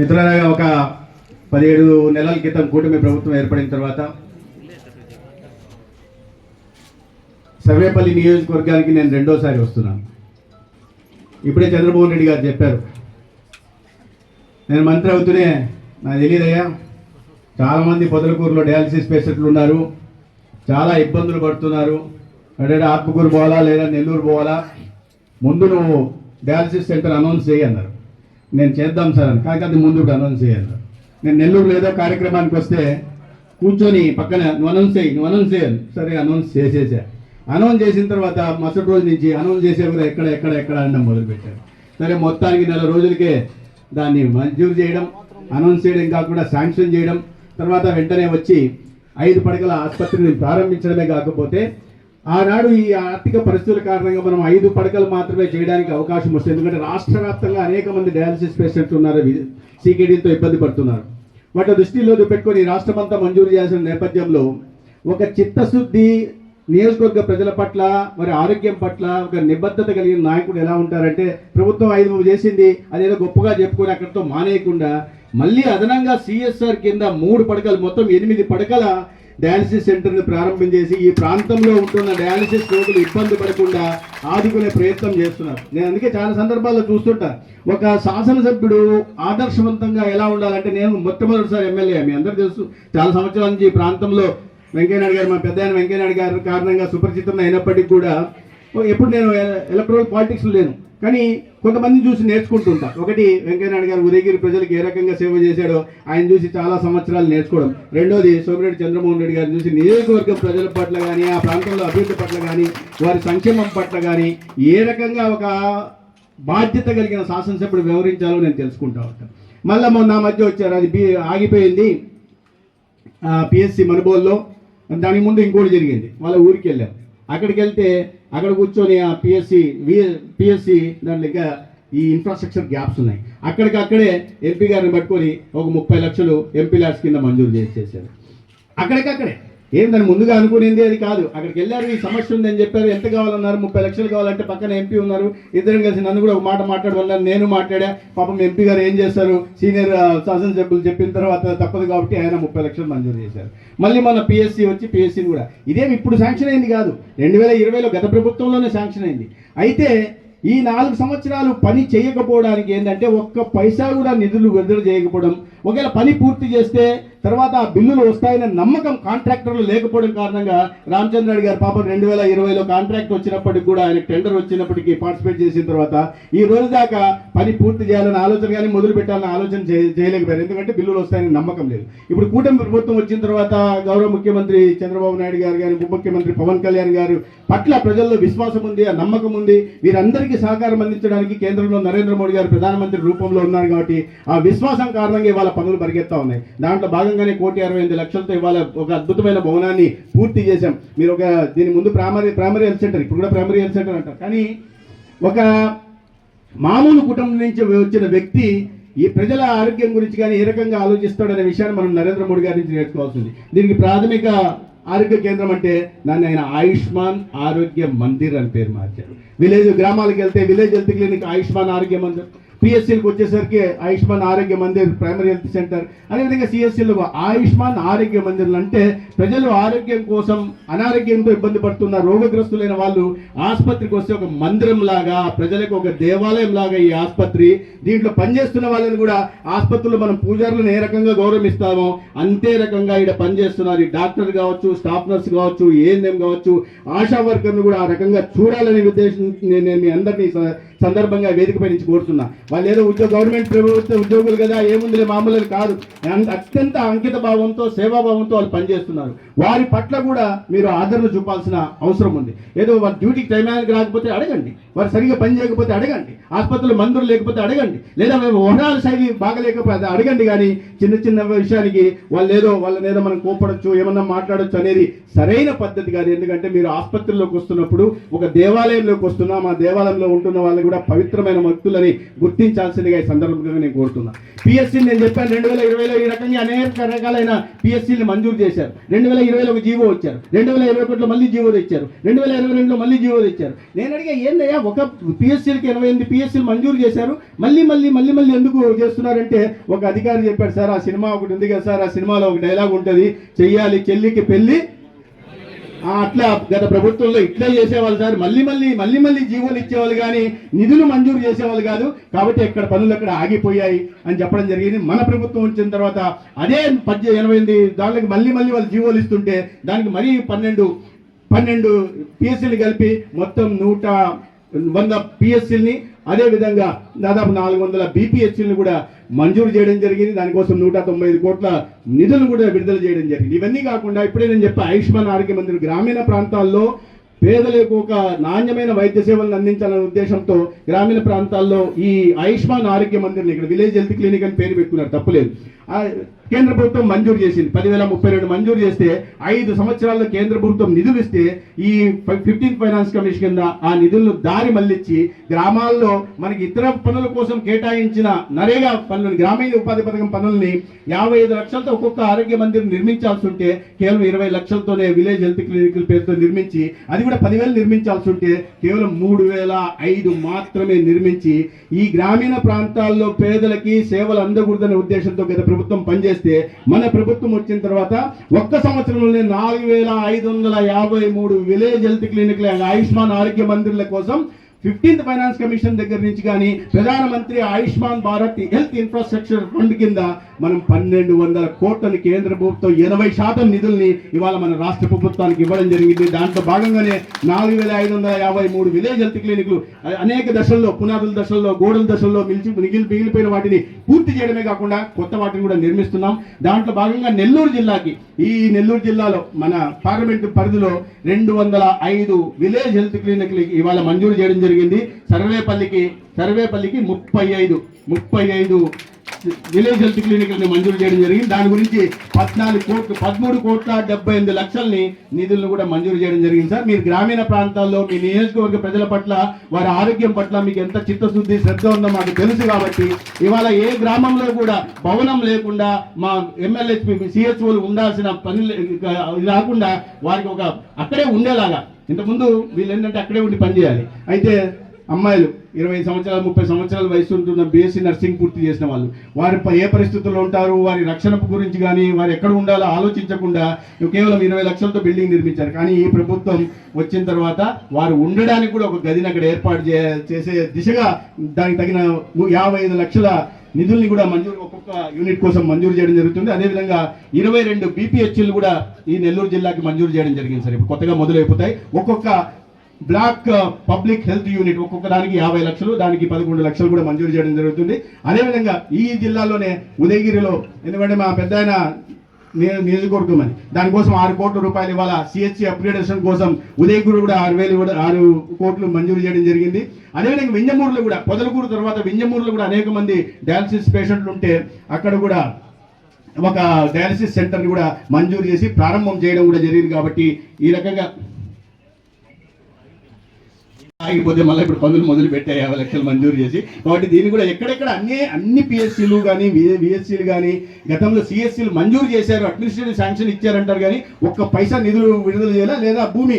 మిత్రులారా ఒక పదిహేడు నెలల క్రితం కూటమి ప్రభుత్వం ఏర్పడిన తర్వాత సర్వేపల్లి నియోజకవర్గానికి నేను రెండోసారి వస్తున్నాను. ఇప్పుడే చంద్రబాబు రెడ్డి గారు చెప్పారు. నేను మంత్రి అవుతూనే నాకు తెలియదయ్యా చాలామంది పొదలకూరులో డయాలసిస్ పేషెంట్లు ఉన్నారు. చాలా ఇబ్బందులు పడుతున్నారు. అంటే ఆత్మకూరు పోవాలా లేదా నెల్లూరు పోవాలా? ముందు నువ్వు డయాలసిస్ సెంటర్ అనౌన్స్ చేయి అన్నారు. నేను చేద్దాం సార్ అని. కాకపోతే ముందుకు అనౌన్స్ చేయాలి నేను నెల్లూరు లేదో కార్యక్రమానికి వస్తే కూర్చొని పక్కన నువ్వు అనౌన్స్ చేయి నువ్వు అనౌన్స్ చేయాలి. సరే అనౌన్స్ చేసేసా. అనౌన్స్ చేసిన తర్వాత మరుసటి రోజు నుంచి అనౌన్స్ చేసే కూడా ఎక్కడ ఎక్కడ ఎక్కడ అనడం మొదలుపెట్టారు. సరే మొత్తానికి నెల రోజులకే దాన్ని మంజూరు చేయడం అనౌన్స్ చేయడం కాకుండా శాంక్షన్ చేయడం తర్వాత వెంటనే వచ్చి ఐదు పడకల ఆసుపత్రిని ప్రారంభించడమే కాకపోతే ఆనాడు ఈ ఆర్థిక పరిస్థితుల కారణంగా మనం ఐదు పడకలు మాత్రమే చేయడానికి అవకాశం వస్తుంది. ఎందుకంటే రాష్ట్ర వ్యాప్తంగా అనేక మంది డయాలసిస్ పేషెంట్లు ఉన్నారు. సీకేడీతో ఇబ్బంది పడుతున్నారు. వాటి దృష్టిలో పెట్టుకొని రాష్ట్రమంతా మంజూరు చేసిన నేపథ్యంలో ఒక చిత్తశుద్ధి నియోజకవర్గ ప్రజల పట్ల మరి ఆరోగ్యం పట్ల ఒక నిబద్ధత కలిగిన నాయకుడు ఎలా ఉంటారంటే ప్రభుత్వం ఐదు చేసింది అదేదో గొప్పగా చెప్పుకొని అక్కడితో మానేయకుండా మళ్ళీ అదనంగా సిఎస్ఆర్ కింద మూడు పడకలు మొత్తం ఎనిమిది పడకల డయాలసిస్ సెంటర్ని ప్రారంభం చేసి ఈ ప్రాంతంలో ఉంటున్న డయాలసిస్ రోగులు ఇబ్బంది పడకుండా ఆదుకునే ప్రయత్నం చేస్తున్నారు. నేను అందుకే చాలా సందర్భాల్లో చూస్తుంటా. ఒక శాసనసభ్యుడు ఆదర్శవంతంగా ఎలా ఉండాలంటే నేను మొట్టమొదటిసారి ఎమ్మెల్యే మీ అందరూ తెలుసు. చాలా సంవత్సరాల నుంచి ఈ ప్రాంతంలో వెంకయ్యనాయుడు గారు మా పెద్ద ఆయన వెంకయ్యనాయుడు గారు కారణంగా సుపరిచితం అయినప్పటికీ కూడా ఎప్పుడు నేను ఎలక్ట్రల్ పాలిటిక్స్లో లేను. కానీ కొంతమంది చూసి నేర్చుకుంటుంటారు. ఒకటి వెంకయ్యనాయుడు గారు ఉదయగిరి ప్రజలకు ఏ రకంగా సేవ చేశాడో ఆయన చూసి చాలా సంవత్సరాలు నేర్చుకోవడం. రెండోది సోమిరెడ్డి చంద్రమోహన్ రెడ్డి గారిని చూసి నియోజకవర్గం ప్రజల పట్ల కానీ ఆ ప్రాంతంలో అభివృద్ధి పట్ల కానీ వారి సంక్షేమం పట్ల కానీ ఏ రకంగా ఒక బాధ్యత కలిగిన శాసనసభ్యుడు వివరించాలో నేను తెలుసుకుంటా ఉంటాను మళ్ళీ మొన్న మధ్య వచ్చారు. అది బి ఆగిపోయింది. పిఎస్సి మనుబోల్లో. దానికి ముందు ఇంకోటి జరిగింది. వాళ్ళ ఊరికి వెళ్ళాం. అక్కడికి వెళ్తే అక్కడ కూర్చొని ఆ పిఎస్సి పిఎస్సి దాంట్లో ఇంకా ఈ ఇన్ఫ్రాస్ట్రక్చర్ గ్యాప్స్ ఉన్నాయి. అక్కడికి అక్కడే ఎంపీ గారిని పట్టుకొని ఒక ముప్పై లక్షలు ఎంపీ ల్యాడ్స్ కింద మంజూరు చేసేసారు. అక్కడికక్కడే. ఏం దాన్ని ముందుగా అనుకునేది అది కాదు. అక్కడికి వెళ్ళారు ఈ సమస్య ఉందని చెప్పారు. ఎంత కావాలన్నారు? ముప్పై లక్షలు కావాలంటే పక్కన ఎంపీ ఉన్నారు. ఇద్దరం కలిసి నన్ను కూడా ఒక మాట మాట్లాడమన్నారు. నేను మాట్లాడా. పాపం ఎంపీ గారు ఏం చేస్తారు? సీనియర్ శాసనసభ్యులు చెప్పిన తర్వాత తప్పదు కాబట్టి ఆయన ముప్పై లక్షలు మంజూరు చేశారు. మళ్ళీ మన పిఎస్సి వచ్చి పిఎస్సిని కూడా. ఇదేమి ఇప్పుడు శాంక్షన్ అయింది కాదు. రెండు వేల ఇరవైలో గత ప్రభుత్వంలోనే శాంక్షన్ అయింది. అయితే ఈ నాలుగు సంవత్సరాలు పని చేయకపోవడానికి ఏంటంటే ఒక్క పైసా కూడా నిధులు విడుదల చేయకపోవడం ఒకవేళ పని పూర్తి చేస్తే తర్వాత ఆ బిల్లులు వస్తాయనే నమ్మకం కాంట్రాక్టర్లు లేకపోవడం కారణంగా రామచంద్రారెడ్డి గారు పాపం రెండు వేల ఇరవైలో కాంట్రాక్ట్ వచ్చినప్పటికి కూడా ఆయన టెండర్ వచ్చినప్పటికీ పార్టిసిపేట్ చేసిన తర్వాత ఈ రోజు దాకా పని పూర్తి చేయాలని ఆలోచన కానీ మొదలు పెట్టాలని ఆలోచన చేయ- చేయలేకపోయారు. ఎందుకంటే బిల్లులు వస్తాయని నమ్మకం లేదు. ఇప్పుడు కూటమి ప్రభుత్వం వచ్చిన తర్వాత గౌరవ ముఖ్యమంత్రి చంద్రబాబు నాయుడు గారు కానీ ఉప ముఖ్యమంత్రి పవన్ కళ్యాణ్ గారు పట్ల ప్రజల్లో విశ్వాసం ఉంది ఆ నమ్మకం ఉంది. వీరందరికీ సహకారం అందించడానికి కేంద్రంలో నరేంద్ర మోడీ గారు ప్రధానమంత్రి రూపంలో ఉన్నారు కాబట్టి ఆ విశ్వాసం కారణంగా ఇవాళ పనులు పరిగెత్తా ఉన్నాయి. దాంట్లో భాగంగానే కోటి అరవై ఎనిమిది లక్షలతో ఇవాళ ఒక అద్భుతమైన భవనాన్ని పూర్తి చేశాం. మీరు ఒక దీని ముందు ప్రైమరీ ప్రైమరీ హెల్త్ సెంటర్ ఇప్పుడు కూడా ప్రైమరీ హెల్త్ సెంటర్ అంటారు. కానీ ఒక మామూలు కుటుంబం నుంచి వచ్చిన వ్యక్తి ఈ ప్రజల ఆరోగ్యం గురించి కానీ ఏ రకంగా ఆలోచిస్తాడనే విషయాన్ని మనం నరేంద్ర మోడీ గారి నుంచి నేర్చుకోవాల్సింది. దీనికి ప్రాథమిక ఆరోగ్య కేంద్రం అంటే దాన్ని ఆయన ఆయుష్మాన్ ఆరోగ్య మందిర్ అని పేరు మార్చారు. విలేజ్ గ్రామాలకు వెళ్తే విలేజ్ హెల్త్ క్లినిక్ ఆయుష్మాన్ ఆరోగ్య మందిర్. పిఎస్సీలకు వచ్చేసరికి ఆయుష్మాన్ ఆరోగ్య మందిర్ ప్రైమరీ హెల్త్ సెంటర్ అదేవిధంగా సిఎస్సీలు ఆయుష్మాన్ ఆరోగ్య మందిర్లు అంటే ప్రజలు ఆరోగ్యం కోసం అనారోగ్యంతో ఇబ్బంది పడుతున్న రోగగ్రస్తులైన వాళ్ళు ఆసుపత్రికి వస్తే ఒక మందిరం లాగా ప్రజలకు ఒక దేవాలయం లాగా ఈ ఆసుపత్రి దీంట్లో పనిచేస్తున్న వాళ్ళని కూడా ఆసుపత్రులు మనం పూజారులను ఏ రకంగా గౌరవిస్తామో అంతే రకంగా ఇక్కడ పనిచేస్తున్నారు. ఈ డాక్టర్ కావచ్చు స్టాఫ్ నర్స్ కావచ్చు ఏఎన్ఎం కావచ్చు ఆశా వర్కర్ను కూడా ఆ రకంగా చూడాలనే ఉద్దేశం నేను మీ అందరినీ సందర్భంగా వేదికపై నుంచి కోరుతున్నా. వాళ్ళు ఏదో ఉద్యోగ గవర్నమెంట్ ప్రభుత్వ ఉద్యోగులు కదా ఏముందిలే మామూలు కాదు. అత్యంత అంకిత భావంతో సేవాభావంతో వాళ్ళు పనిచేస్తున్నారు. వారి పట్ల కూడా మీరు ఆదరణ చూపాల్సిన అవసరం ఉంది. ఏదో వారి డ్యూటీకి టైంకి రాకపోతే అడగండి. వారు సరిగ్గా పని చేయకపోతే అడగండి. ఆసుపత్రులు మందులు లేకపోతే అడగండి. లేదా ఓహరాల శైలి బాగలేకపోతే అడగండి కానీ చిన్న చిన్న విషయానికి వాళ్ళు ఏదో వాళ్ళని ఏదో మనం కోపడచ్చు ఏమన్నా మాట్లాడొచ్చు అనేది సరైన పద్ధతి కాదు. ఎందుకంటే మీరు ఆసుపత్రిలోకి వస్తున్నప్పుడు ఒక దేవాలయంలోకి వస్తున్నా మా దేవాలయంలో ఉంటున్న వాళ్ళు కూడా పవిత్రమైన వ్యక్తులని గుర్తించాల్సిందిగా ఈ సందర్భంగా నేను కోరుతున్నా. పిఎస్సీని నేను చెప్పాను రెండు వేల ఇరవైలో ఈ రకంగా అనేక రకాలైన పిఎస్సీని మంజూరు చేశారు. రెండు వేల ఇరవైలో ఒక జీవో వచ్చారు. రెండు వేల ఇరవై ఒకటిలో మళ్ళీ జీవో తెచ్చారు. రెండు వేల ఇరవై రెండులో మళ్ళీ జీవో తెచ్చారు. నేను అడిగా ఏందయ్యా ఒక పిఎస్సీలకి ఇరవై ఎనిమిది పిఎస్సీలు మంజూరు చేశారు? మళ్ళీ మళ్ళీ మళ్ళీ మళ్ళీ ఎందుకు చేస్తున్నారంటే ఒక అధికారి చెప్పాడు సార్ ఆ సినిమా ఒకటి ఉంది కదా సార్ ఆ సినిమాలో ఒక డైలాగ్ ఉంటుంది చెయ్యాలి చెల్లికి పెళ్ళి అట్లా గత ప్రభుత్వంలో ఇట్లే చేసేవాళ్ళు సార్. మళ్ళీ మళ్ళీ మళ్ళీ మళ్ళీ జీవోలు ఇచ్చేవాళ్ళు కానీ నిధులు మంజూరు చేసేవాళ్ళు కాదు. కాబట్టి ఇక్కడ పనులు అక్కడ ఆగిపోయాయి అని చెప్పడం జరిగింది. మన ప్రభుత్వం వచ్చిన తర్వాత అదే పద్దె ఎనభై ఎనిమిది దానికి మళ్ళీ మళ్ళీ వాళ్ళు జీవోలు ఇస్తుంటే దానికి మరీ పన్నెండు పన్నెండు పిఎస్సీలు కలిపి మొత్తం నూట వంద పిఎస్సీలని అదేవిధంగా దాదాపు నాలుగు వందల బీపీహెచ్లను కూడా మంజూరు చేయడం జరిగింది. దానికోసం నూట తొంభై ఐదు కోట్ల నిధులు కూడా విడుదల చేయడం జరిగింది. ఇవన్నీ కాకుండా ఇప్పుడే నేను చెప్పా ఆయుష్మాన్ ఆరోగ్య మందిర్ గ్రామీణ ప్రాంతాల్లో పేదలకు ఒక నాణ్యమైన వైద్య సేవలను అందించాలనే ఉద్దేశంతో గ్రామీణ ప్రాంతాల్లో ఈ ఆయుష్మాన్ ఆరోగ్య మందిర్ని ఇక్కడ విలేజ్ హెల్త్ క్లినిక్ అని పేరు పెట్టుకున్నారు. తప్పులేదు. కేంద్ర ప్రభుత్వం మంజూరు చేసింది. పదివేల ముప్పై రెండు మంజూరు చేస్తే ఐదు సంవత్సరాల్లో కేంద్ర ప్రభుత్వం నిధులు ఇస్తే ఈ ఫిఫ్టీన్ ఫైనాన్స్ కమిషన్ కింద ఆ నిధులను దారి మళ్ళించి గ్రామాల్లో మనకి ఇతర పనుల కోసం కేటాయించిన నరేగా పనులను గ్రామీణ ఉపాధి పథకం పనుల్ని యాభై ఐదు లక్షలతో ఒక్కొక్క ఆరోగ్య మందిరం నిర్మించాల్సి ఉంటే కేవలం ఇరవై లక్షలతోనే విలేజ్ హెల్త్ క్లినిక్ల పేరుతో నిర్మించి అది కూడా పదివేలు నిర్మించాల్సి ఉంటే కేవలం మూడు వేల ఐదు మాత్రమే నిర్మించి ఈ గ్రామీణ ప్రాంతాల్లో పేదలకి సేవలు అందకూడదనే ఉద్దేశంతో గత ప్రభుత్వం పనిచేస్తే మన ప్రభుత్వం వచ్చిన తర్వాత ఒక్క సంవత్సరంలోనే నాలుగు వేల ఐదు వందల యాభై మూడు విలేజ్ హెల్త్ క్లినిక్ల ఆయుష్మాన్ ఆరోగ్య మందిర్ల కోసం ఫిఫ్టీన్త్ ఫైనాన్స్ కమిషన్ దగ్గర నుంచి కానీ ప్రధానమంత్రి Ayushman Bharat health infrastructure fund కింద మనం పన్నెండు వందల కోట్లను కేంద్ర ప్రభుత్వం ఎనభై శాతం నిధుల్ని ఇవాళ మన రాష్ట్ర ప్రభుత్వానికి ఇవ్వడం జరిగింది. దాంట్లో భాగంగానే నాలుగు వేల ఐదు వందల యాభై మూడు విలేజ్ హెల్త్ క్లినిక్లు అనేక దశల్లో పునాదుల దశల్లో గోడల దశల్లో మిలిచి మిగిలి మిగిలిపోయిన వాటిని పూర్తి చేయడమే కాకుండా కొత్త వాటిని కూడా నిర్మిస్తున్నాం. దాంట్లో భాగంగా నెల్లూరు జిల్లాకి ఈ నెల్లూరు జిల్లాలో మన పార్లమెంటు పరిధిలో రెండు వందల ఐదు విలేజ్ హెల్త్ క్లినిక్లు ఇవాళ మంజూరు చేయడం జరిగింది. సర్వేపల్లికి సర్వేపల్లికి ముప్పై ఐదు ముప్పై ఐదు విలేజ్ హెల్త్ క్లినిక్లని మంజూరు చేయడం జరిగింది. దాని గురించి పద్నాలుగు కోట్లు పదమూడు కోట్ల డెబ్బై ఎనిమిది లక్షల్ని నిధులను కూడా మంజూరు చేయడం జరిగింది సార్. మీరు గ్రామీణ ప్రాంతాల్లో మీ నియోజకవర్గ ప్రజల పట్ల వారి ఆరోగ్యం పట్ల మీకు ఎంత చిత్తశుద్ధి శ్రద్ధ ఉందో మాకు తెలుసు కాబట్టి ఇవాళ ఏ గ్రామంలో కూడా భవనం లేకుండా మా ఎమ్మెల్యే సిహెచ్ఓలు ఉండాల్సిన పని రాకుండా వారికి ఒక అక్కడే ఉండేలాగా. ఇంతకుముందు వీళ్ళు ఏంటంటే అక్కడే ఉండి పనిచేయాలి అయితే అమ్మాయిలు ఇరవై సంవత్సరాలు ముప్పై సంవత్సరాల వయసు ఉంటున్న బీఎస్సీ నర్సింగ్ పూర్తి చేసిన వాళ్ళు వారి ఏ పరిస్థితుల్లో ఉంటారు వారి రక్షణ గురించి కానీ వారు ఎక్కడ ఉండాలో ఆలోచించకుండా కేవలం ఇరవై లక్షలతో బిల్డింగ్ నిర్మించారు. కానీ ఈ ప్రభుత్వం వచ్చిన తర్వాత వారు ఉండడానికి కూడా ఒక గదిని అక్కడ ఏర్పాటు చే చేసే దిశగా దానికి తగిన యాభై ఐదు లక్షల నిధుల్ని కూడా మంజూరు ఒక్కొక్క యూనిట్ కోసం మంజూరు చేయడం జరుగుతుంది. అదేవిధంగా ఇరవై రెండు బీపీహెచ్లు కూడా ఈ నెల్లూరు జిల్లాకి మంజూరు చేయడం జరిగింది సార్. ఇప్పుడు కొత్తగా మొదలైపోతాయి. ఒక్కొక్క బ్లాక్ పబ్లిక్ హెల్త్ యూనిట్ ఒక్కొక్క దానికి యాభై లక్షలు దానికి పదకొండు లక్షలు కూడా మంజూరు చేయడం జరుగుతుంది. అదేవిధంగా ఈ జిల్లాలోనే ఉదయగిరిలో ఎందుకంటే మా పెద్ద ఆయన నియోజకవర్గం అని. దానికోసం ఆరు కోట్ల రూపాయలు ఇవాళ సిహెచ్సి అప్గ్రేడేషన్ కోసం ఉదయగిరి కూడా ఆరు వేలు కూడా ఆరు కోట్లు మంజూరు చేయడం జరిగింది. అదేవిధంగా వింజమూరులో కూడా పొదలకూరు తర్వాత వింజమూరులో కూడా అనేక మంది డయాలసిస్ పేషెంట్లు ఉంటే అక్కడ కూడా ఒక డయాలసిస్ సెంటర్ని కూడా మంజూరు చేసి ప్రారంభం చేయడం కూడా జరిగింది కాబట్టి ఈ రకంగా ఆగిపోతే మళ్ళీ ఇప్పుడు పనులు మొదలు పెట్టాయి యాభై లక్షలు మంజూరు చేసి. కాబట్టి దీన్ని కూడా ఎక్కడెక్కడ అన్ని అన్ని పిఎస్సీలు కానీ విఎస్సీలు కానీ గతంలో సిఎస్సీలు మంజూరు చేశారు అడ్మినిస్ట్రేటివ్ శాంక్షన్ ఇచ్చారంటారు కానీ ఒక్క పైసా నిధులు విడుదల చేయాలా? లేదా భూమి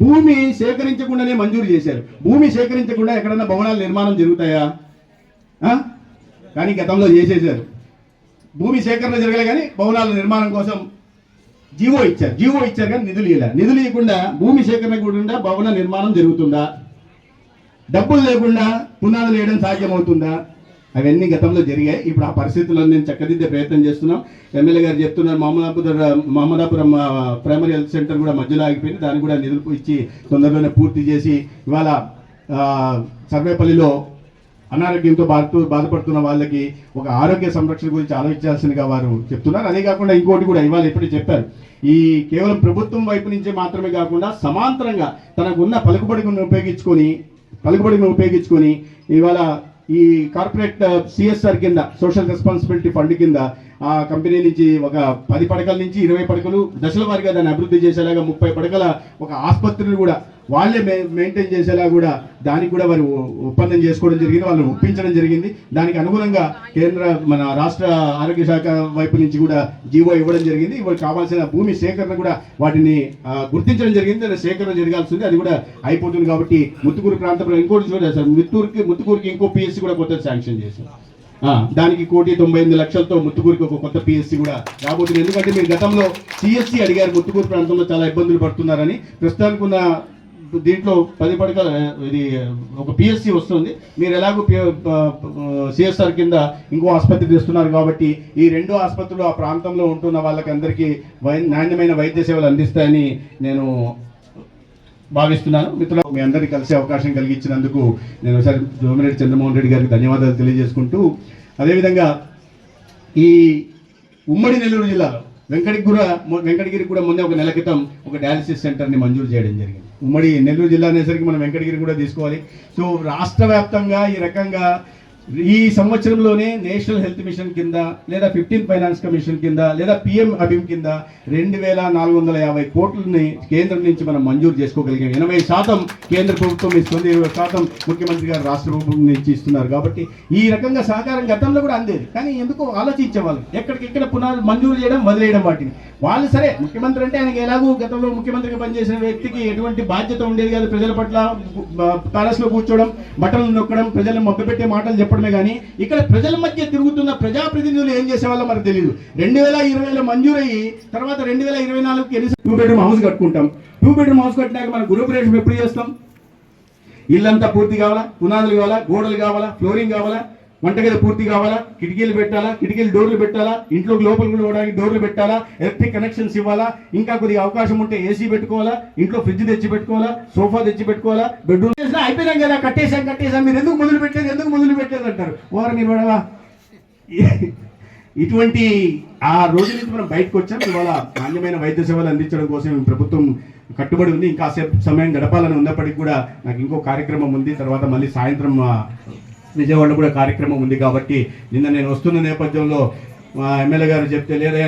భూమి సేకరించకుండానే మంజూరు చేశారు. భూమి సేకరించకుండా ఎక్కడన్నా భవనాల నిర్మాణం జరుగుతాయా? కానీ గతంలో చేసేసారు భూమి సేకరణ జరగలే కానీ భవనాల నిర్మాణం కోసం జీవో ఇచ్చారు. జీవో ఇచ్చారు కానీ నిధులు ఇవ్వలే నిధులు ఇవ్వకుండా భూమి సేకరణ కూడా భవన నిర్మాణం జరుగుతుందా? డబ్బులు లేకుండా పునాదులు వేయడం సాధ్యమవుతుందా? అవన్నీ గతంలో జరిగాయి. ఇప్పుడు ఆ పరిస్థితులను నేను చక్కదిద్దే ప్రయత్నం చేస్తున్నాం. ఎమ్మెల్యే గారు చెప్తున్నారు Mohammadapuram Mohammadapuram primary health centre కూడా మధ్యలో ఆగిపోయింది. దాన్ని కూడా నిధులు ఇచ్చి తొందరలోనే పూర్తి చేసి ఇవాళ సర్వేపల్లిలో అనారోగ్యంతో బాధ బాధపడుతున్న వాళ్ళకి ఒక ఆరోగ్య సంరక్షణ గురించి ఆలోచించాల్సిందిగా వారు చెప్తున్నారు. అదే కాకుండా ఇంకోటి కూడా ఇవాళ ఇప్పుడే చెప్పారు. ఈ కేవలం ప్రభుత్వం వైపు నుంచే మాత్రమే కాకుండా సమాంతరంగా తనకున్న పలుకుబడిని ఉపయోగించుకొని పలుకుబడిని ఉపయోగించుకొని ఇవాళ ఈ కార్పొరేట్ సిఎస్ఆర్ కింద సోషల్ రెస్పాన్సిబిలిటీ ఫండ్ కింద ఆ కంపెనీ నుంచి ఒక పది పడకల నుంచి ఇరవై పడకలు దశల వారిగా దాన్ని అభివృద్ధి చేసేలాగా ముప్పై పడకల ఒక ఆసుపత్రిని కూడా వాళ్ళే మెయింటైన్ చేసేలా కూడా దానికి కూడా వారు ఒప్పందం చేసుకోవడం జరిగింది వాళ్ళని ఒప్పించడం జరిగింది. దానికి అనుగుణంగా కేంద్ర మన రాష్ట్ర ఆరోగ్య శాఖ వైపు నుంచి కూడా జీవో ఇవ్వడం జరిగింది. ఇవాళ కావాల్సిన భూమి సేకరణ కూడా వాటిని గుర్తించడం జరిగింది. దాని సేకరణ జరగాల్సింది. అది కూడా అయిపోతుంది కాబట్టి ముత్తుకూరు ప్రాంతంలో ఇంకోటి చూడలేదు సార్. ముత్తూరుకి ముత్తుకూరుకి ఇంకో పిఎస్సి కూడా కొత్త శాంక్షన్ చేశారు. దానికి కోటి తొంభై ఎనిమిది లక్షలతో ముత్తుకూరికి ఒక కొత్త పిఎస్సి కూడా రాబోతుంది. ఎందుకంటే మీరు గతంలో సిఎస్సి అడిగారు. ముత్తుకూరు ప్రాంతంలో చాలా ఇబ్బందులు పడుతున్నారని. ప్రస్తుతానికి ఉన్న దీంట్లో పది పడకల ఇది ఒక పిఎస్సి వస్తుంది. మీరు ఎలాగో సిఎస్ఆర్ కింద ఇంకో ఆసుపత్రి తెస్తున్నారు కాబట్టి ఈ రెండు ఆసుపత్రులు ఆ ప్రాంతంలో ఉంటున్న వాళ్ళకి అందరికీ వై నాణ్యమైన వైద్య సేవలు అందిస్తాయని నేను భావిస్తున్నాను. మిత్రులు మీ అందరికీ కలిసే అవకాశం కలిగించినందుకు నేను ఒకసారి జోమిరెడ్డి చంద్రమోహన్ రెడ్డి గారికి ధన్యవాదాలు తెలియజేసుకుంటూ అదేవిధంగా ఈ ఉమ్మడి నెల్లూరు జిల్లాలో వెంకటగిరి కూడా వెంకటగిరి కూడా మొన్న ఒక నెల క్రితం ఒక డయాలసిస్ సెంటర్ని మంజూరు చేయడం జరిగింది. ఉమ్మడి నెల్లూరు జిల్లా అనేసరికి మనం వెంకటగిరి కూడా తీసుకోవాలి. సో రాష్ట్ర వ్యాప్తంగా ఈ రకంగా ఈ సంవత్సరంలోనే నేషనల్ హెల్త్ మిషన్ కింద లేదా ఫిఫ్టీన్ ఫైనాన్స్ కమిషన్ కింద లేదా పిఎం అభిమ్ కింద రెండు వేల నాలుగు వందల యాభై కోట్లని కేంద్రం నుంచి మనం మంజూరు చేసుకోగలిగాం. ఎనభై శాతం కేంద్ర ప్రభుత్వం ఇస్తుంది ఇరవై శాతం ముఖ్యమంత్రి గారు రాష్ట్ర ప్రభుత్వం నుంచి ఇస్తున్నారు కాబట్టి ఈ రకంగా సహకారం గతంలో కూడా అందేది. కానీ ఎందుకో ఆలోచించేవాళ్ళు ఎక్కడికెక్కడ పునాది మంజూరు చేయడం వదిలేయడం వాటిని. వాళ్ళు సరే ముఖ్యమంత్రి అంటే ఆయనకి ఎలాగో గతంలో ముఖ్యమంత్రిగా పనిచేసిన వ్యక్తికి ఎటువంటి బాధ్యత ఉండేది కాదు. ప్రజల పట్ల ప్యాలెస్ కూర్చోవడం బట్టలు నొక్కడం ప్రజలను మభ్యపెట్టే మాటలు చెప్పడం చెప్పడమే కానీ ఇక్కడ ప్రజల మధ్య తిరుగుతున్న ప్రజాప్రతినిధులు ఏం చేసేవాళ్ళో మనకు తెలియదు రెండు వేల ఇరవైలో మంజూరయ్యి తర్వాత రెండు వేల ఇరవై నాలుగుకి ఎన్ని టూ బెడ్రూమ్ హౌస్ కట్టుకుంటాం. టూ బెడ్రూమ్ హౌస్ కట్టినాక మన గృహప్రవేశం ఎప్పుడు చేస్తాం? ఇల్లంతా పూర్తి కావాలా? పునాదులు కావాలా? గోడలు కావాలా? ఫ్లోరింగ్ కావాలా? వంటగది పూర్తి కావాలా? కిటికీలు పెట్టాలా? కిటికీలు డోర్లు పెట్టాలా? ఇంట్లో లోపలికి పోవడానికి డోర్లు పెట్టాలా? ఎలక్ట్రిక్ కనెక్షన్స్ ఇవ్వాలా? ఇంకా కొద్దిగా అవకాశం ఉంటే ఏసీ పెట్టుకోవాలా? ఇంట్లో ఫ్రిడ్జ్ తెచ్చి పెట్టుకోవాలా? సోఫా తెచ్చి పెట్టుకోవాలా? బెడ్రూమ్ చేసినా అయిపోయినాం కదా కట్టేసాం కట్టేసాం మీరు ఎందుకు మొదలు పెట్టలేదు? ఎందుకు మొదలు పెట్టలేదు అంటారు? ఓర మీరు పడవా ఇటువంటి ఆ రోజు నుంచి మనం బయటకు వచ్చాం. ఇవాళ నాణ్యమైన వైద్య సేవలు అందించడం కోసం ప్రభుత్వం కట్టుబడి ఉంది. ఇంకా సేపు సమయం గడపాలని ఉన్నప్పటికీ కూడా నాకు ఇంకో కార్యక్రమం ఉంది. తర్వాత మళ్ళీ సాయంత్రం విజయవాడలో కూడా కార్యక్రమం ఉంది కాబట్టి నిన్న నేను వస్తున్న నేపథ్యంలో మా ఎమ్మెల్యే గారు చెప్తే లేదా